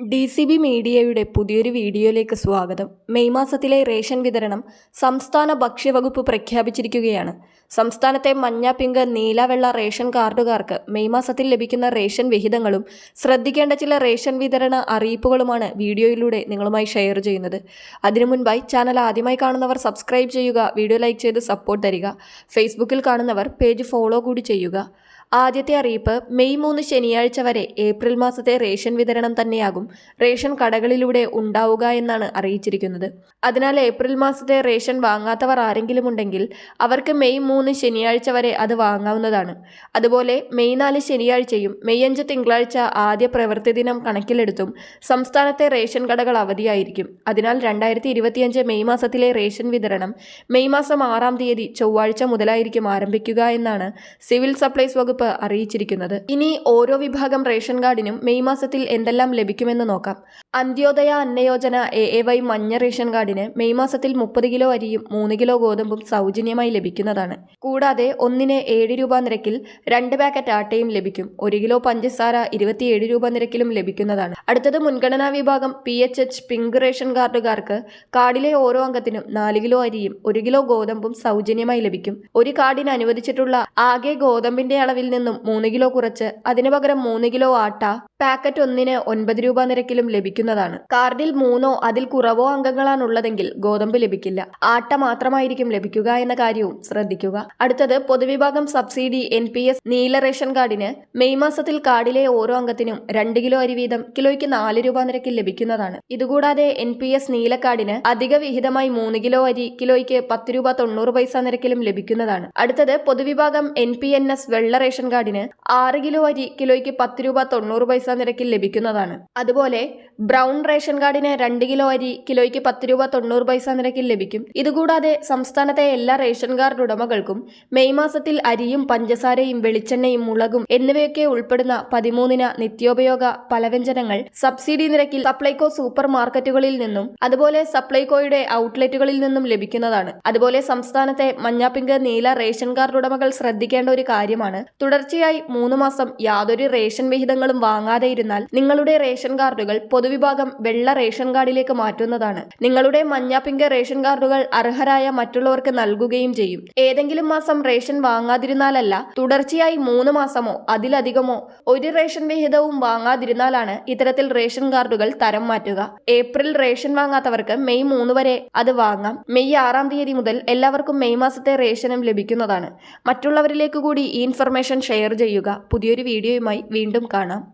D C B മീഡിയയുടെ പുതിയൊരു വീഡിയോയിലേക്ക് സ്വാഗതം. മെയ് മാസത്തിലെ റേഷൻ വിതരണം സംസ്ഥാന ഭക്ഷ്യവകുപ്പ് പ്രഖ്യാപിച്ചിരിക്കുകയാണ്. സംസ്ഥാനത്തെ മഞ്ഞ പിങ്ക് നീലവെള്ള റേഷൻ കാർഡുകാർക്ക് മെയ് മാസത്തിൽ ലഭിക്കുന്ന റേഷൻ വിഹിതങ്ങളും ശ്രദ്ധിക്കേണ്ട ചില റേഷൻ വിതരണ അറിയിപ്പുകളുമാണ് വീഡിയോയിലൂടെ നിങ്ങളുമായി ഷെയർ ചെയ്യുന്നത്. അതിനു മുൻപായി ചാനൽ ആദ്യമായി കാണുന്നവർ സബ്സ്ക്രൈബ് ചെയ്യുക വീഡിയോ ലൈക്ക് ചെയ്ത് സപ്പോർട്ട് തരിക ഫേസ്ബുക്കിൽ കാണുന്നവർ പേജ് ഫോളോ കൂടി ചെയ്യുക. ആദ്യത്തെ അറിയിപ്പ് മെയ് മൂന്ന് ശനിയാഴ്ച വരെ ഏപ്രിൽ മാസത്തെ റേഷൻ വിതരണം തന്നെയാകും. റേഷൻ കടകളിലൂടെ ഉണ്ടാവുക എന്നാണ് അറിയിച്ചിരിക്കുന്നത്. അതിനാൽ ഏപ്രിൽ മാസത്തെ റേഷൻ വാങ്ങാത്തവർ ആരെങ്കിലും ഉണ്ടെങ്കിൽ അവർക്ക് മെയ് മൂന്ന് ശനിയാഴ്ച വരെ അത് വാങ്ങാവുന്നതാണ്. അതുപോലെ മെയ് നാല് ശനിയാഴ്ചയും മെയ് അഞ്ച് തിങ്കളാഴ്ച ആദ്യ പ്രവൃത്തി ദിനം കണക്കിലെടുത്തും സംസ്ഥാനത്തെ റേഷൻ കടകൾ അവധിയായിരിക്കും. അതിനാൽ രണ്ടായിരത്തി ഇരുപത്തിയഞ്ച് മെയ് മാസത്തിലെ റേഷൻ വിതരണം മെയ് മാസം ആറാം തീയതി ചൊവ്വാഴ്ച മുതലായിരിക്കും ആരംഭിക്കുക എന്നാണ് സിവിൽ സപ്ലൈസ് വകുപ്പ് അറിയിച്ചിരിക്കുന്നത്. ഇനി ഓരോ വിഭാഗം റേഷൻ കാർഡിനും മെയ് മാസത്തിൽ എന്തെല്ലാം ലഭിക്കുമെന്ന് നോക്കാം. Antyodaya Annayojana A A Y മഞ്ഞ റേഷൻ കാർഡിന് മെയ് മാസത്തിൽ മുപ്പത് കിലോ അരിയും മൂന്ന് കിലോ ഗോതമ്പും സൗജന്യമായി ലഭിക്കുന്നതാണ്. കൂടാതെ ഒന്നിന് ഏഴ് രൂപ നിരക്കിൽ രണ്ട് പാക്കറ്റ് ആട്ടയും ലഭിക്കും. ഒരു കിലോ പഞ്ചസാര ഇരുപത്തിയേഴ് രൂപ നിരക്കിലും ലഭിക്കുന്നതാണ്. അടുത്തത് മുൻഗണനാ വിഭാഗം P H H pink ration കാർഡുകാർക്ക് കാർഡിലെ ഓരോ അംഗത്തിനും നാല് കിലോ അരിയും ഒരു കിലോ ഗോതമ്പും സൗജന്യമായി ലഭിക്കും. ഒരു കാർഡിന് അനുവദിച്ചിട്ടുള്ള ആകെ ഗോതമ്പിന്റെ അളവിൽ നിന്നും മൂന്ന് കിലോ കുറച്ച് അതിനു പകരം മൂന്ന് കിലോ ആട്ട പാക്കറ്റ് ഒന്നിന് ഒൻപത് രൂപ നിരക്കിലും ലഭിക്കുന്നതാണ്. കാർഡിൽ മൂന്നോ അതിൽ കുറവോ അംഗങ്ങളാണുള്ളതെങ്കിൽ ഗോതമ്പ് ലഭിക്കില്ല. ആട്ട മാത്രമായിരിക്കും ലഭിക്കുക എന്ന കാര്യവും ശ്രദ്ധിക്കുക. അടുത്തത് പൊതുവിഭാഗം സബ്സിഡി എൻ പി എസ് നീല റേഷൻ കാർഡിന് മെയ് മാസത്തിൽ കാർഡിലെ ഓരോ അംഗത്തിനും രണ്ട് കിലോ അരി വീതം കിലോയ്ക്ക് നാല് രൂപ നിരക്കിൽ ലഭിക്കുന്നതാണ്. ഇതുകൂടാതെ എൻ പി എസ് നീല കാർഡിന് അധിക വിഹിതമായി മൂന്ന് കിലോ അരി കിലോയ്ക്ക് പത്ത് രൂപ തൊണ്ണൂറ് പൈസ നിരക്കിലും ലഭിക്കുന്നതാണ്. അടുത്തത് പൊതുവിഭാഗം എൻ പി എൻ എസ് വെള്ള റേഷൻ കാർഡിന് ആറ് കിലോ അരി കിലോയ്ക്ക് പത്ത് രൂപ തൊണ്ണൂറ് പൈസ നിരക്കിൽ ലഭിക്കുന്നതാണ്. അതുപോലെ ബ്രൗൺ റേഷൻ കാർഡിന് രണ്ട് കിലോ അരി കിലോയ്ക്ക് പത്ത് രൂപ തൊണ്ണൂറ് പൈസ നിരക്കിൽ ലഭിക്കും. ഇതുകൂടാതെ സംസ്ഥാനത്തെ എല്ലാ റേഷൻ കാർഡ് ഉടമകൾക്കും മെയ് മാസത്തിൽ അരിയും പഞ്ചസാരയും വെളിച്ചെണ്ണയും മുളകും എന്നിവയൊക്കെ ഉൾപ്പെടുന്ന പതിമൂന്നിന നിത്യോപയോഗ പലവ്യഞ്ജനങ്ങൾ സബ്സിഡി നിരക്കിൽ സപ്ലൈകോ സൂപ്പർ മാർക്കറ്റുകളിൽ നിന്നും അതുപോലെ സപ്ലൈകോയുടെ ഔട്ട്ലെറ്റുകളിൽ നിന്നും ലഭിക്കുന്നതാണ്. അതുപോലെ സംസ്ഥാനത്തെ മഞ്ഞാപ്പിങ്ക് നീല റേഷൻ കാർഡ് ഉടമകൾ ശ്രദ്ധിക്കേണ്ട ഒരു കാര്യമാണ് തുടർച്ചയായി മൂന്ന് മാസം യാതൊരു റേഷൻ വിഹിതങ്ങളും വാങ്ങാതെ ഇരുന്നാൽ നിങ്ങളുടെ റേഷൻ കാർഡുകൾ പൊതുവിഭാഗം വെള്ള റേഷൻ കാർഡിലേക്ക് മാറ്റുന്നതാണ്. നിങ്ങളുടെ മഞ്ഞ പിങ്ക് റേഷൻ കാർഡുകൾ അർഹരായ മറ്റുള്ളവർക്ക് നൽകുകയും ചെയ്യും. ഏതെങ്കിലും മാസം റേഷൻ വാങ്ങാതിരുന്നാലല്ല തുടർച്ചയായി മൂന്ന് മാസമോ അതിലധികമോ ഒരു റേഷൻ വിഹിതവും വാങ്ങാതിരുന്നാലാണ് ഇത്തരത്തിൽ റേഷൻ കാർഡുകൾ തരം മാറ്റുക. ഏപ്രിൽ റേഷൻ വാങ്ങാത്തവർക്ക് മെയ് മൂന്ന് വരെ അത് വാങ്ങാം. മെയ് ആറാം തീയതി മുതൽ എല്ലാവർക്കും മെയ് മാസത്തെ റേഷനും ലഭിക്കുന്നതാണ്. മറ്റുള്ളവരിലേക്ക് കൂടി ഈ ഇൻഫർമേഷൻ ഷെയർ ചെയ്യുക. പുതിയൊരു വീഡിയോയുമായി വീണ്ടും കാണാം.